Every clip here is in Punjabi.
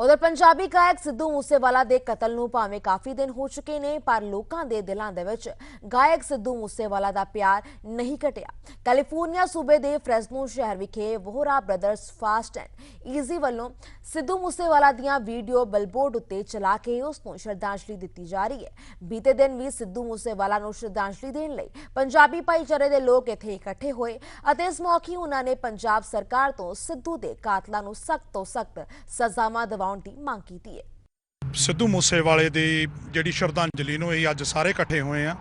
ਉਧਰ ਪੰਜਾਬੀ ਗਾਇਕ ਸਿੱਧੂ ਮੂਸੇਵਾਲਾ ਦੇ ਕਤਲ ਨੂੰ ਭਾਵੇਂ ਕਾਫੀ ਦਿਨ ਹੋ ਚੁੱਕੇ ਨੇ, ਪਰ ਲੋਕਾਂ ਦੇ ਦਿਲਾਂ ਦੇ ਵਿੱਚ ਗਾਇਕ ਸਿੱਧੂ ਮੂਸੇਵਾਲਾ ਦਾ ਪਿਆਰ ਨਹੀਂ ਘਟਿਆ। ਕੈਲੀਫੋਰਨੀਆ ਸੂਬੇ ਦੇ ਫ੍ਰੈਸਨੋ ਸ਼ਹਿਰ ਵਿਖੇ Vohra brothers fast and easy ਵੱਲੋਂ ਸਿੱਧੂ ਮੂਸੇਵਾਲਾ ਦੀਆਂ ਵੀਡੀਓ ਬਲਬੋਰਡ ਉੱਤੇ ਚਲਾ ਕੇ ਉਸ ਨੂੰ ਸ਼ਰਧਾਂਜਲੀ ਦਿੱਤੀ ਜਾ ਰਹੀ ਹੈ। ਬੀਤੇ ਦਿਨ ਵੀ ਸਿੱਧੂ ਮੂਸੇਵਾਲਾ ਨੂੰ ਸ਼ਰਧਾਂਜਲੀ ਦੇਣ ਲਈ ਪੰਜਾਬੀ ਭਾਈਚਾਰੇ ਦੇ ਲੋਕ ਇੱਥੇ ਇਕੱਠੇ ਹੋਏ ਅਤੇ ਇਸ ਮੌਕੇ ਉਹਨਾਂ ਨੇ ਪੰਜਾਬ ਸਰਕਾਰ ਤੋਂ ਸਿੱਧੂ ਦੇ ਕਾਤਲਾਂ ਨੂੰ ਸਖਤ ਤੋਂ ਸਖਤ ਸਜ਼ਾਵਾਂ ਦਿਵਾਉਣ ਦੀ ਮੰਗ ਕੀਤੀ ਹੈ। ਸਿੱਧੂ ਮੂਸੇਵਾਲੇ ਦੀ ਜਿਹੜੀ ਸ਼ਰਧਾਂਜਲੀ ਨੂੰ ਇਹ ਅੱਜ ਸਾਰੇ ਇਕੱਠੇ ਹੋਏ ਆ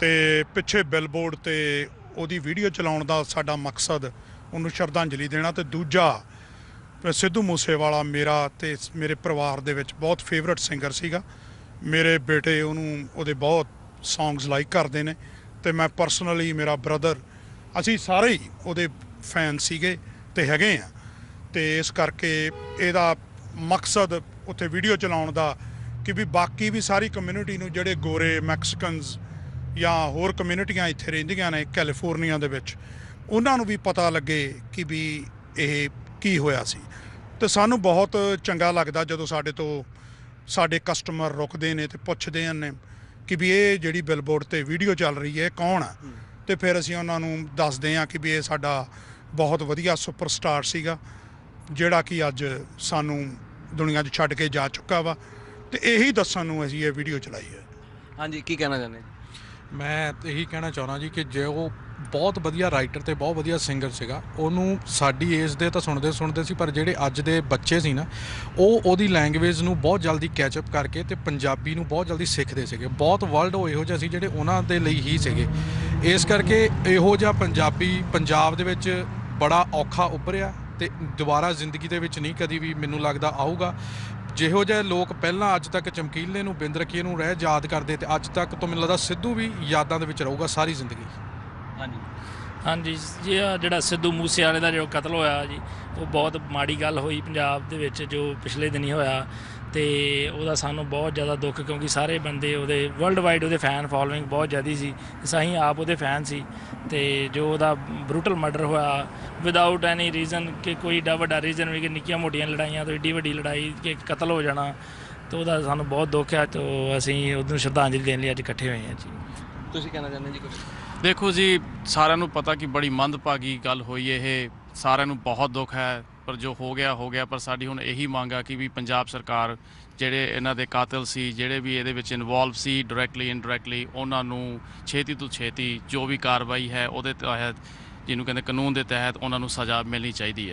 ਤੇ ਪਿੱਛੇ ਬਿਲਬੋਰਡ ਤੇ ਉਹਦੀ ਵੀਡੀਓ ਚਲਾਉਣ ਦਾ ਸਾਡਾ ਮਕਸਦ ਉਹਨੂੰ ਸ਼ਰਧਾਂਜਲੀ ਦੇਣਾ ਤੇ ਦੂਜਾ, ਸਿੱਧੂ ਮੂਸੇਵਾਲਾ ਮੇਰਾ ਤੇ ਮੇਰੇ ਪਰਿਵਾਰ ਦੇ ਵਿੱਚ ਬਹੁਤ ਫੇਵਰਿਟ ਸਿੰਗਰ ਸੀਗਾ। ਮੇਰੇ ਬੇਟੇ ਉਹਨੂੰ ਉਹਦੇ ਬਹੁਤ ਸੌਂਗਸ ਲਾਈਕ ਕਰਦੇ ਨੇ ਤੇ ਮੈਂ ਪਰਸਨਲੀ ਮੇਰਾ ਬ੍ਰਦਰ ਅਸੀਂ ਸਾਰੇ ਹੀ ਉਹਦੇ ਫੈਨ ਸੀਗੇ ਤੇ ਹੈਗੇ ਆ ਤੇ ਇਸ ਕਰਕੇ ਇਹਦਾ ਮਕਸਦ ਉੱਥੇ ਵੀਡੀਓ ਚਲਾਉਣ ਦਾ ਕਿ ਵੀ ਬਾਕੀ ਵੀ ਸਾਰੀ ਕਮਿਊਨਿਟੀ ਨੂੰ ਜਿਹੜੇ ਗੋਰੇ ਮੈਕਸੀਕਨਸ ਜਾਂ ਹੋਰ ਕਮਿਊਨਿਟੀਆਂ ਇੱਥੇ ਰਹਿੰਦੀਆਂ ਨੇ ਕੈਲੀਫੋਰਨੀਆ ਦੇ ਵਿੱਚ, ਉਹਨਾਂ ਨੂੰ ਵੀ ਪਤਾ ਲੱਗੇ ਕਿ ਵੀ ਇਹ ਕੀ ਹੋਇਆ ਸੀ। ਤੇ ਸਾਨੂੰ ਬਹੁਤ ਚੰਗਾ ਲੱਗਦਾ ਜਦੋਂ ਸਾਡੇ ਤੋਂ ਸਾਡੇ ਕਸਟਮਰ ਰੁਕਦੇ ਨੇ ਤੇ ਪੁੱਛਦੇ ਹਨ ਕਿ ਵੀ ਇਹ ਜਿਹੜੀ ਬਿਲਬੋਰਡ ਤੇ ਵੀਡੀਓ ਚੱਲ ਰਹੀ ਹੈ ਕੌਣ ਆ? ਤੇ ਫਿਰ ਅਸੀਂ ਉਹਨਾਂ ਨੂੰ ਦੱਸਦੇ ਹਾਂ ਕਿ ਵੀ ਇਹ ਸਾਡਾ ਬਹੁਤ ਵਧੀਆ ਸੁਪਰਸਟਾਰ ਸੀਗਾ। ਜਿਹੜਾ ਕਿ ਅੱਜ ਸਾਨੂੰ ਦੁਨੀਆ 'ਚ ਛੱਡ ਕੇ ਜਾ ਚੁੱਕਾ ਵਾ ਤੇ ਇਹੀ ਦੱਸਣ ਨੂੰ ਅਸੀਂ ਇਹ ਵੀਡੀਓ ਚਲਾਈ ਹੈ। ਹਾਂਜੀ ਕੀ ਕਹਿਣਾ ਚਾਹੁੰਦੇ? ਮੈਂ ਇਹੀ ਕਹਿਣਾ ਚਾਹੁੰਦਾ ਜੀ ਕਿ ਜੇ ਉਹ ਬਹੁਤ ਵਧੀਆ ਰਾਈਟਰ ਤੇ ਬਹੁਤ ਵਧੀਆ ਸਿੰਗਰ ਸੀਗਾ ਉਹਨੂੰ ਸਾਡੀ ਏਜ ਦੇ ਤਾਂ ਸੁਣਦੇ ਸੁਣਦੇ ਸੀ ਪਰ ਜਿਹੜੇ ਅੱਜ ਦੇ ਬੱਚੇ ਸੀ ਨਾ ਉਹ ਉਹਦੀ ਲੈਂਗੁਏਜ ਨੂੰ ਬਹੁਤ ਜਲਦੀ ਕੈਚ ਅਪ ਕਰਕੇ ਤੇ ਪੰਜਾਬੀ ਨੂੰ ਬਹੁਤ ਜਲਦੀ ਸਿੱਖਦੇ ਸੀਗੇ। ਬਹੁਤ ਵਰਲਡ ਉਹ ਇਹੋ ਜਿਹੇ ਸੀ ਜਿਹੜੇ ਉਹਨਾਂ ਦੇ ਲਈ ਹੀ ਸੀਗੇ। ਇਸ ਕਰਕੇ ਇਹੋ ਜਿਹਾ ਪੰਜਾਬੀ ਪੰਜਾਬ ਦੇ ਵਿੱਚ ਬੜਾ ਔਖਾ ਉੱਭਰਿਆ। ਤੇ ਦੁਬਾਰਾ ਜ਼ਿੰਦਗੀ ਦੇ ਵਿੱਚ ਨਹੀਂ ਕਦੀ ਵੀ ਮੈਨੂੰ ਲੱਗਦਾ ਆਊਗਾ। ਜਿਹੋ ਜਿਹੇ ਲੋਕ ਪਹਿਲਾਂ ਅੱਜ ਤੱਕ ਚਮਕੀਲੇ ਨੂੰ ਬਿੰਦ ਰੱਖੀਏ ਨੂੰ ਰਹਿ ਯਾਦ ਕਰਦੇ ਤੇ ਅੱਜ ਤੱਕ ਤੋਂ ਮੈਨੂੰ ਲੱਗਦਾ ਸਿੱਧੂ ਵੀ ਯਾਦਾਂ ਦੇ ਵਿੱਚ ਰਹੂਗਾ ਸਾਰੀ ਜ਼ਿੰਦਗੀ। ਹਾਂਜੀ। ਹਾਂਜੀ, ਜੀ, ਆਹ ਜਿਹੜਾ ਸਿੱਧੂ ਮੂਸੇਵਾਲੇ ਦਾ ਜੋ ਕਤਲ ਹੋਇਆ ਜੀ, ਉਹ ਬਹੁਤ ਮਾੜੀ ਗੱਲ ਹੋਈ ਪੰਜਾਬ ਦੇ ਵਿੱਚ ਜੋ ਪਿਛਲੇ ਦਿਨੀ ਹੋਇਆ ਤੇ ਉਹਦਾ ਸਾਨੂੰ ਬਹੁਤ ਜ਼ਿਆਦਾ ਦੁੱਖ ਕਿਉਂਕਿ ਸਾਰੇ ਬੰਦੇ ਉਹਦੇ ਵਰਲਡ ਵਾਈਡ ਉਹਦੇ ਫੈਨ ਫੋਲੋਇੰਗ ਬਹੁਤ ਜ਼ਿਆਦੀ ਸੀ ਅਸੀਂ ਆਪ ਉਹਦੇ ਫੈਨ ਸੀ ਤੇ ਜੋ ਉਹਦਾ ਬਰੂਟਲ ਮਰਡਰ ਹੋਇਆ ਵਿਦਆਊਟ ਐਨੀ ਰੀਜ਼ਨ ਕਿ ਕੋਈ ਏਡਾ ਵੱਡਾ ਰੀਜ਼ਨ ਵੀ ਕਿ ਨਿੱਕੀਆਂ ਮੋਟੀਆਂ ਲੜਾਈਆਂ ਤੋਂ ਏਡੀ ਵੱਡੀ ਲੜਾਈ ਕਿ ਕਤਲ ਹੋ ਜਾਣਾ, ਤੇ ਉਹਦਾ ਸਾਨੂੰ ਬਹੁਤ ਦੁੱਖ ਹੈ ਤੇ ਅਸੀਂ ਉਹਨੂੰ ਸ਼ਰਧਾਂਜਲੀ ਦੇਣ ਲਈ ਅੱਜ ਇਕੱਠੇ ਹੋਏ ਹਾਂ ਜੀ। ਤੁਸੀਂ ਕਹਿਣਾ ਚਾਹੁੰਦੇ ਜੀ ਕੁਝ ਦੇਖੋ ਜੀ, ਸਾਰਿਆਂ ਨੂੰ ਪਤਾ ਕਿ ਬੜੀ ਮੰਦਭਾਗੀ ਗੱਲ ਹੋਈ ਇਹ। ਸਾਰਿਆਂ ਨੂੰ ਬਹੁਤ ਦੁੱਖ ਹੈ, ਪਰ ਜੋ ਹੋ ਗਿਆ ਹੋ ਗਿਆ। ਪਰ ਸਾਡੀ ਹੁਣ ਇਹੀ ਮੰਗ ਆ ਕਿ ਵੀ ਪੰਜਾਬ ਸਰਕਾਰ ਜਿਹੜੇ ਇਹਨਾਂ ਦੇ ਕਾਤਲ ਸੀ, ਜਿਹੜੇ ਵੀ ਇਹਦੇ ਵਿੱਚ ਇਨਵੋਲਵ ਸੀ ਡਾਇਰੈਕਟਲੀ ਇਨਡਾਇਰੈਕਟਲੀ ਉਹਨਾਂ ਨੂੰ ਛੇਤੀ ਤੋਂ ਛੇਤੀ ਜੋ ਵੀ ਕਾਰਵਾਈ ਹੈ, ਉਹਦੇ ਤਹਿਤ, ਜਿਹਨੂੰ ਕਹਿੰਦੇ ਕਾਨੂੰਨ ਦੇ ਤਹਿਤ, ਉਹਨਾਂ ਨੂੰ ਸਜ਼ਾ ਮਿਲਣੀ ਚਾਹੀਦੀ ਹੈ।